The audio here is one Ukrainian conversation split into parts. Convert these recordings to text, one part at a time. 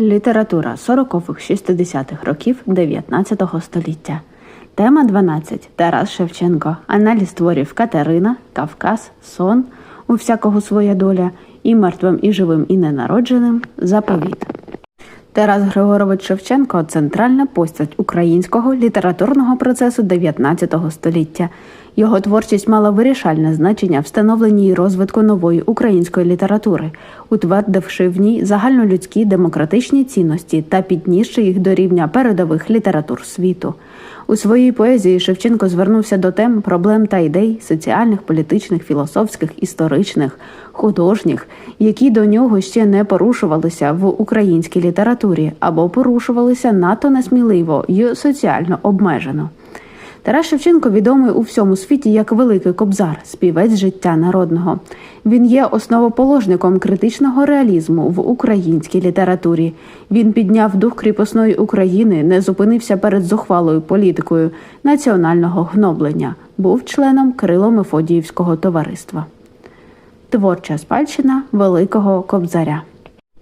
Література 40-х-60-х років 19 століття. Тема 12. Тарас Шевченко. Аналіз творів Катерина, Кавказ, Сон. У всякого своя доля. І мертвим, і живим, і ненародженим. Заповіт. Тарас Григорович Шевченко центральна постать українського літературного процесу 19 століття. Його творчість мала вирішальне значення в становленні і розвитку нової української літератури, утвердивши в ній загальнолюдські демократичні цінності та піднісши їх до рівня передових літератур світу. У своїй поезії Шевченко звернувся до тем проблем та ідей соціальних, політичних, філософських, історичних, художніх, які до нього ще не порушувалися в українській літературі або порушувалися надто несміливо й соціально обмежено. Тарас Шевченко відомий у всьому світі як великий кобзар, співець життя народного. Він є основоположником критичного реалізму в українській літературі. Він підняв дух кріпосної України, не зупинився перед зухвалою політикою національного гноблення, був членом Крило Мефодіївського товариства. Творча спадщина Великого Кобзаря.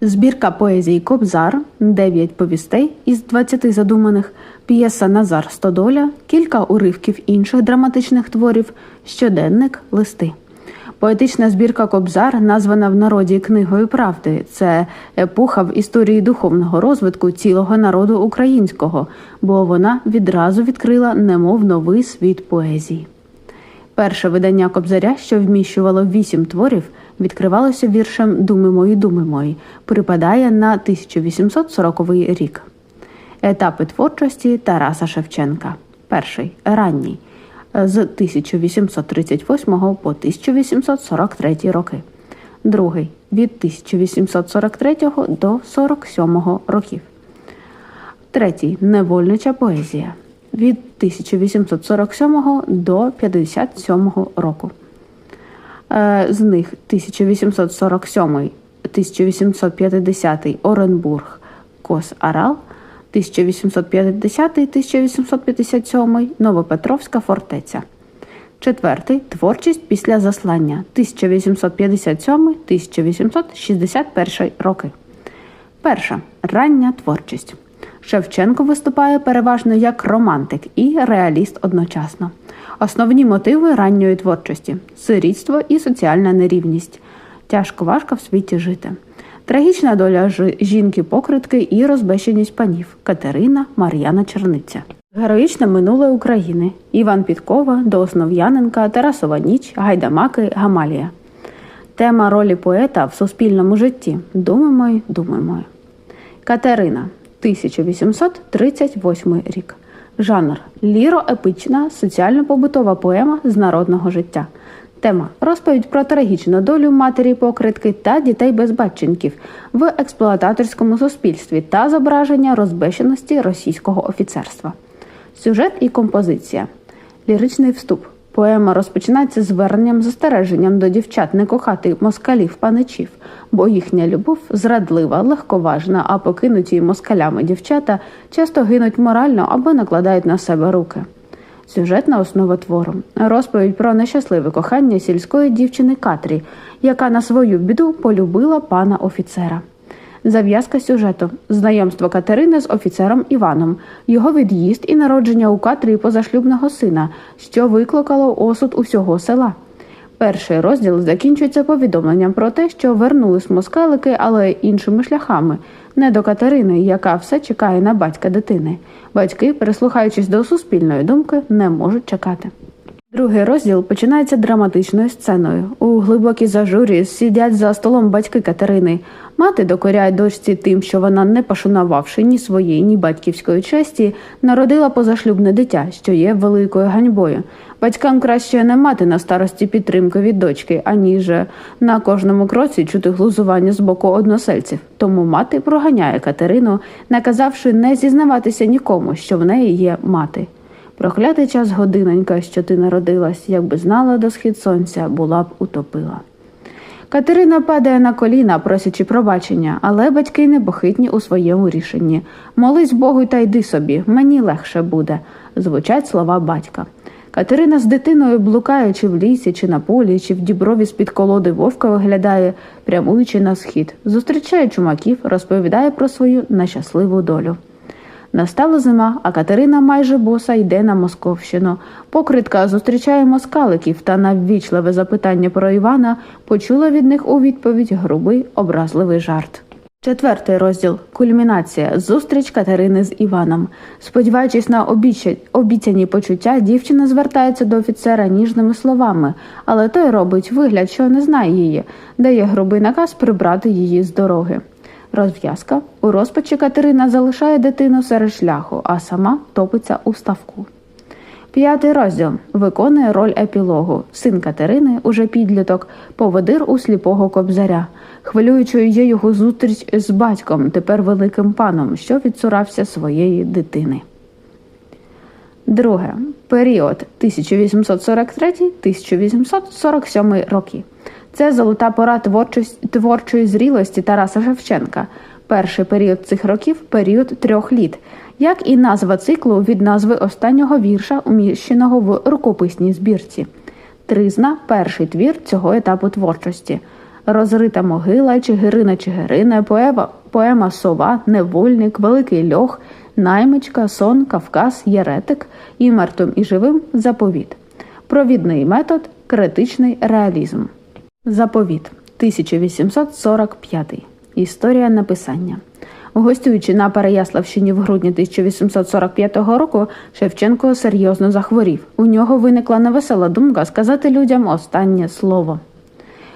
Збірка поезії Кобзар, дев'ять повістей із 20 задуманих, п'єса Назар Стодоля, кілька уривків інших драматичних творів, щоденник, листи. Поетична збірка Кобзар названа в народі книгою правди. Це епоха в історії духовного розвитку цілого народу українського, бо вона відразу відкрила немов новий світ поезії. Перше видання Кобзаря, що вміщувало вісім творів, відкривалося віршем Думи мої, думи мої, припадає на 1840 рік. Етапи творчості Тараса Шевченка. Перший ранній з 1838 по 1843 роки. Другий від 1843 до 47 років. Третій невольнича поезія від 1847 до 57 року. Е, з них 1847, 1850 Оренбург, Кос Арал, 1850, 1857 Новопетровська фортеця. Четвертий творчість після заслання 1857-1861 роки. Перша рання творчість. Шевченко виступає переважно як романтик і реаліст одночасно. Основні мотиви ранньої творчості сирітство і соціальна нерівність. Тяжко важко в світі жити. Трагічна доля жінки покритки і розбещеність панів Катерина Мар'яна Черниця. Героїчне минуле України Іван Підкова до Основ'яненка, Тарасова Ніч, Гайдамаки, Гамалія. Тема ролі поета в суспільному житті. Думаємо й думаємо. Катерина 1838 рік. Жанр ліро-епична соціально-побутова поема з народного життя. Тема розповідь про трагічну долю матері покритки та дітей безбатченків в експлуататорському суспільстві та зображення розбещеності російського офіцерства. Сюжет і композиція. Ліричний вступ. Поема розпочинається зверненням застереженням до дівчат не кохати москалів паничів, бо їхня любов зрадлива, легковажна, а покинуті москалями дівчата часто гинуть морально або накладають на себе руки. Сюжетна основа твору розповідь про нещасливе кохання сільської дівчини Катрі, яка на свою біду полюбила пана офіцера. Зав'язка сюжету знайомство Катерини з офіцером Іваном, його від'їзд і народження у Катрі позашлюбного сина, що викликало осуд усього села. Перший розділ закінчується повідомленням про те, що вернулись москалики, але іншими шляхами, не до Катерини, яка все чекає на батька дитини. Батьки, прислухаючись до суспільної думки, не можуть чекати. Другий розділ починається драматичною сценою. У глибокій зажурі сидять за столом батьки Катерини. Мати докоряє дочці тим, що вона, не пошанувавши ні своєї, ні батьківської честі, народила позашлюбне дитя, що є великою ганьбою. Батькам краще не мати на старості підтримки від дочки, аніж на кожному кроці чути глузування з боку односельців. Тому мати проганяє Катерину, наказавши не зізнаватися нікому, що в неї є мати. Проклятий час годинонька, що ти народилась, якби знала до схід сонця, була б утопила. Катерина падає на коліна, просячи пробачення, але батьки небохитні у своєму рішенні. Молись Богу та йди собі, мені легше буде, звучать слова батька. Катерина з дитиною, блукаючи в лісі, чи на полі, чи в діброві з-під колоди вовка виглядає, прямуючи на схід, зустрічає чумаків, розповідає про свою нещасливу долю. Настала зима, а Катерина майже боса йде на Московщину. Покритка зустрічає москаликів та на ввічливе запитання про Івана почула від них у відповідь грубий образливий жарт. Четвертий розділ кульмінація. Зустріч Катерини з Іваном. Сподіваючись на обіця... обіцяні почуття, дівчина звертається до офіцера ніжними словами, але той робить вигляд, що не знає її, дає грубий наказ прибрати її з дороги. Розв'язка у розпачі Катерина залишає дитину серед шляху, а сама топиться у ставку. П'ятий розділ виконує роль епілогу. Син Катерини, уже підліток, поводир у сліпого кобзаря. Хвилюючою є його зустріч з батьком, тепер великим паном, що відсурався своєї дитини. Друге. Період 1843-1847 роки. Це золота пора творчості, творчої зрілості Тараса Шевченка. Перший період цих років період трьох літ, як і назва циклу від назви останнього вірша, уміщеного в рукописній збірці. Тризна перший твір цього етапу творчості. Розрита могила, Чигирина Чигирина, поема, поема Сова, Невольник, Великий Льох, Наймичка, Сон, Кавказ, Єретик і мертвим і живим заповіт. Провідний метод критичний реалізм. Заповіт 1845. Історія написання. Гостюючи на Переяславщині в грудні 1845 року, Шевченко серйозно захворів. У нього виникла невесела думка сказати людям останнє слово.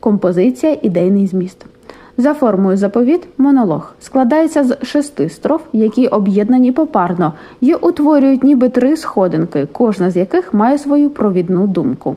Композиція ідейний зміст. За формою заповіт монолог складається з шести строф, які об'єднані попарно і утворюють ніби три сходинки, кожна з яких має свою провідну думку.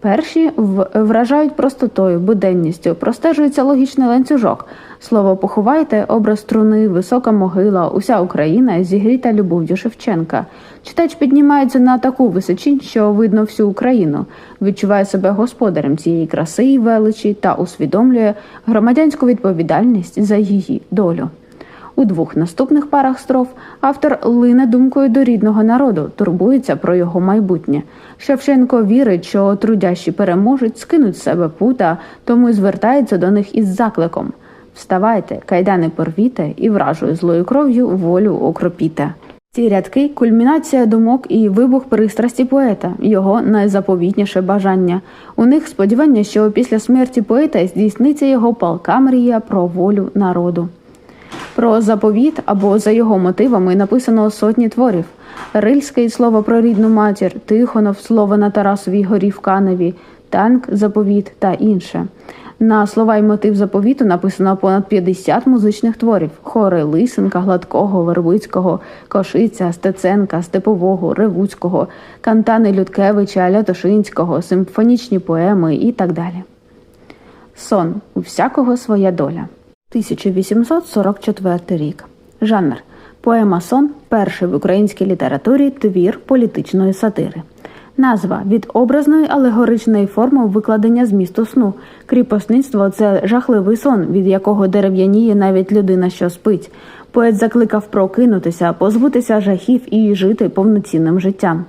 Перші вражають простотою, буденністю, простежується логічний ланцюжок. Слово поховайте, образ струни, висока могила, уся Україна зігріта любов'ю Шевченка. Читач піднімається на таку височінь, що видно всю Україну, відчуває себе господарем цієї краси і величі та усвідомлює громадянську відповідальність за її долю. У двох наступних парах строф автор лине думкою до рідного народу, турбується про його майбутнє. Шевченко вірить, що трудящі переможуть, скинуть з себе пута, тому й звертається до них із закликом: Вставайте, кайдани порвіте і вражою злою кров'ю волю окропіте. Ці рядки кульмінація думок і вибух пристрасті поета, його найзаповітніше бажання. У них сподівання, що після смерті поета здійсниться його палка мрія про волю народу. Про заповіт або за його мотивами написано сотні творів: Рильський слово про рідну матір, Тихонов слово на Тарасовій горі в Каневі, танк, заповіт та інше. На слова й мотив заповіту написано понад 50 музичних творів: хори Лисенка, Гладкого, Вербицького, Кошиця, Стеценка, Степового, Ревуцького, кантани Людкевича, Лятошинського, симфонічні поеми і так далі. Сон у всякого своя доля. 1844 рік. Жанр Поема Сон перший в українській літературі твір політичної сатири. Назва від образної алегоричної форми викладення змісту сну. Кріпосництво це жахливий сон, від якого дерев'яніє навіть людина, що спить. Поет закликав прокинутися, позбутися жахів і жити повноцінним життям.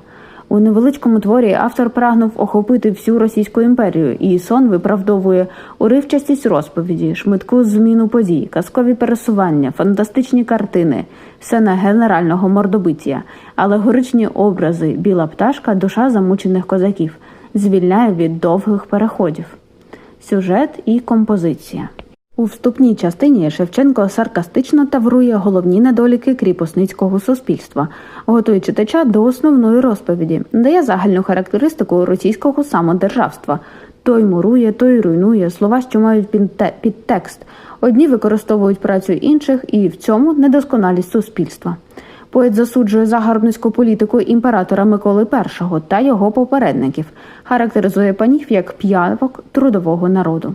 У невеличкому творі автор прагнув охопити всю Російську імперію, і сон виправдовує уривчастість розповіді, шмитку зміну подій, казкові пересування, фантастичні картини, сцена генерального мордобиття, алегоричні образи, біла пташка, душа замучених козаків, звільняє від довгих переходів, сюжет і композиція. У вступній частині Шевченко саркастично таврує головні недоліки кріпосницького суспільства, готує читача до основної розповіді, дає загальну характеристику російського самодержавства. Той мурує, той руйнує слова, що мають підтекст. Одні використовують працю інших, і в цьому недосконалість суспільства. Поет засуджує загарбницьку політику імператора Миколи І та його попередників, характеризує панів як п'явок трудового народу.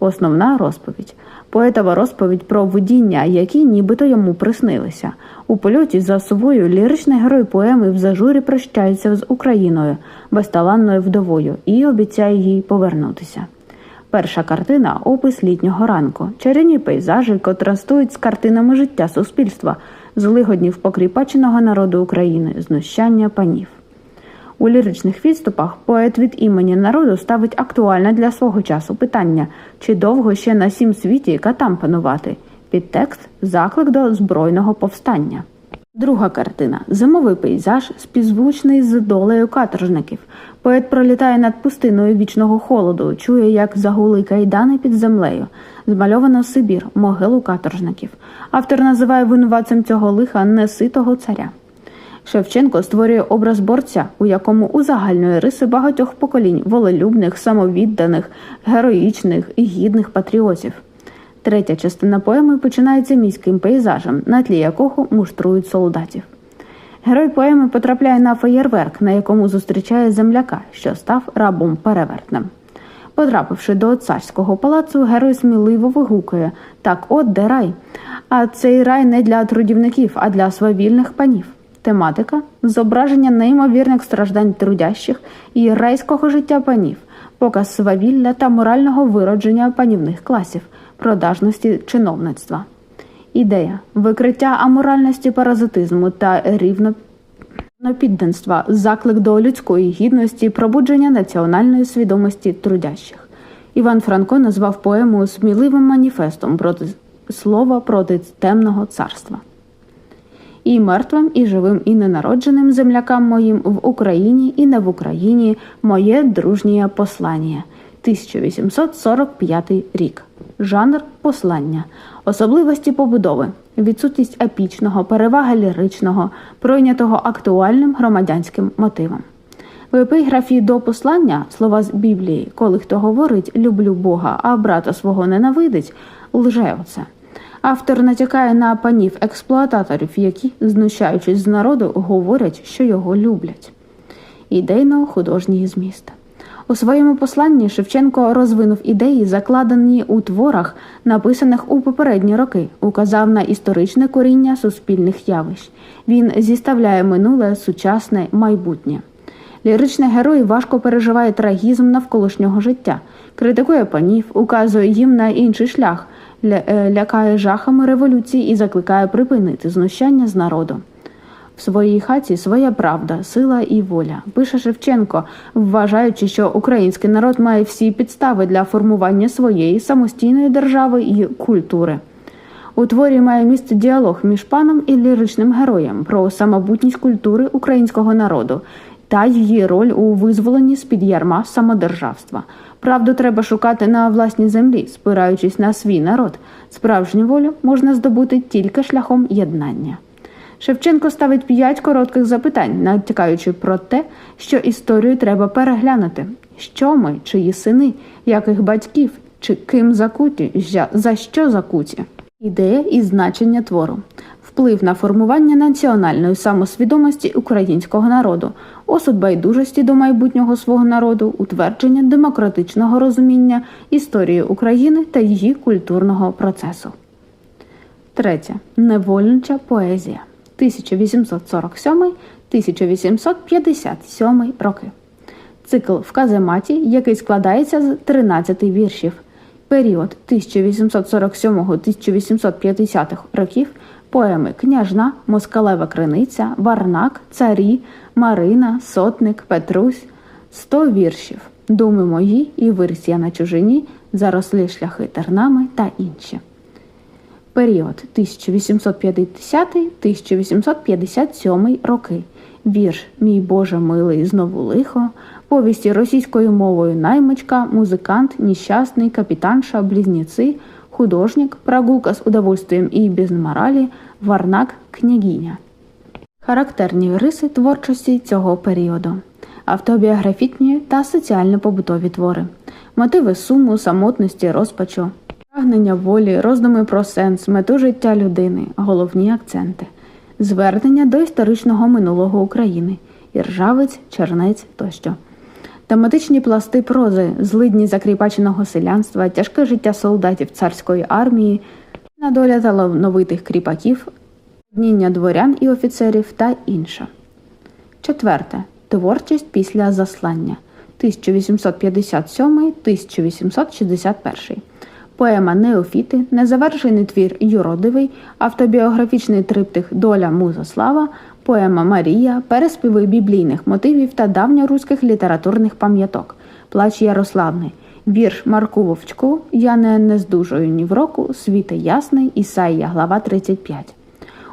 Основна розповідь поетова розповідь про видіння, які нібито йому приснилися. У польоті за собою ліричний герой поеми в зажурі прощається з Україною, безталанною вдовою, і обіцяє їй повернутися. Перша картина опис літнього ранку, чарівні пейзажі контрастують з картинами життя суспільства, злигоднів покріпаченого народу України, знущання панів. У ліричних відступах поет від імені народу ставить актуальне для свого часу питання, чи довго ще на сім світі катам панувати. Підтекст заклик до збройного повстання. Друга картина зимовий пейзаж, співзвучний з долею каторжників. Поет пролітає над пустиною вічного холоду, чує, як загули кайдани під землею. Змальовано Сибір, могилу каторжників. Автор називає винуватцем цього лиха неситого царя. Шевченко створює образ борця, у якому узагальнює риси багатьох поколінь волелюбних, самовідданих, героїчних і гідних патріотів. Третя частина поеми починається міським пейзажем, на тлі якого муштрують солдатів. Герой поеми потрапляє на феєрверк, на якому зустрічає земляка, що став рабом перевертнем. Потрапивши до царського палацу, герой сміливо вигукує так, от де рай. А цей рай не для трудівників, а для свавільних панів. Тематика зображення неймовірних страждань трудящих і райського життя панів, показ свавілля та морального виродження панівних класів, продажності чиновництва. Ідея викриття аморальності паразитизму та рівнопідданства, заклик до людської гідності, пробудження національної свідомості трудящих. Іван Франко назвав поему сміливим маніфестом проти слова проти темного царства. І мертвим, і живим, і ненародженим землякам моїм в Україні і не в Україні моє дружнє послання. 1845 рік. Жанр послання, особливості побудови, відсутність епічного, перевага ліричного, пройнятого актуальним громадянським мотивом. В епіграфі до послання слова з Біблії, коли хто говорить люблю Бога, а брата свого ненавидить, лже оце. Автор натякає на панів експлуататорів, які, знущаючись з народу, говорять, що його люблять. Ідейно художній зміст. У своєму посланні Шевченко розвинув ідеї, закладені у творах, написаних у попередні роки, указав на історичне коріння суспільних явищ. Він зіставляє минуле, сучасне, майбутнє. Ліричний герой важко переживає трагізм навколишнього життя, критикує панів, указує їм на інший шлях, ля- лякає жахами революції і закликає припинити знущання з народу. В своїй хаті своя правда, сила і воля, пише Шевченко, вважаючи, що український народ має всі підстави для формування своєї самостійної держави і культури. У творі має місце діалог між паном і ліричним героєм про самобутність культури українського народу та її роль у визволенні з під ярма самодержавства. Правду треба шукати на власній землі, спираючись на свій народ. Справжню волю можна здобути тільки шляхом єднання. Шевченко ставить п'ять коротких запитань, натякаючи про те, що історію треба переглянути. Що ми, чиї сини, яких батьків, чи ким закуті, за що закуті? Ідея і значення твору, вплив на формування національної самосвідомості українського народу, осуд байдужості до майбутнього свого народу, утвердження демократичного розуміння історії України та її культурного процесу. Третє. Невольнича поезія 1847-1857 роки. Цикл в казематі, який складається з 13 віршів. Період 1847-1850 років поеми Княжна, Москалева Криниця, Варнак, Царі, Марина, Сотник, Петрусь, 100 віршів. Думи мої і виріс на чужині, зарослі шляхи тернами та інші. Період 1850-1857 роки. Вірш Мій Боже милий знову лихо, повісті російською мовою наймичка, музикант, нещасний, капітанша, близнеці, художник, прогулка з удовольствием і без моралі, варнак, княгиня. Характерні риси творчості цього періоду. Автобіографічні та соціально-побутові твори, мотиви суму, самотності, розпачу, прагнення волі, роздуми про сенс, мету життя людини, головні акценти, звернення до історичного минулого України, іржавець, чернець тощо. Тематичні пласти прози, злидні закріпаченого селянства, тяжке життя солдатів царської армії, на доля талановитих кріпаків, дніння дворян і офіцерів та інше. Четверте. Творчість після заслання 1857-1861. поема Неофіти, незавершений твір Юродивий, автобіографічний триптих Доля Муза Слава, поема Марія, переспіви біблійних мотивів та давньоруських літературних пам'яток, Плач Ярославни, вірш Марку Вовчку Я не, нездужую ні в року, світе ясний, Ісаїя, глава 35.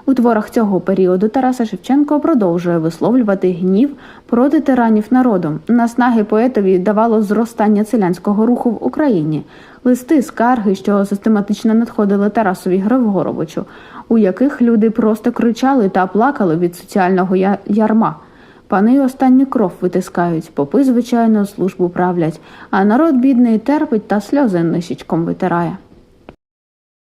У творах цього періоду Тараса Шевченко продовжує висловлювати гнів проти тиранів народом. Наснаги поетові давало зростання селянського руху в Україні, листи, скарги, що систематично надходили Тарасові Григоровичу, у яких люди просто кричали та плакали від соціального ярма. Пани останню кров витискають, попи, звичайно, службу правлять, а народ бідний терпить та сльози нищечком витирає.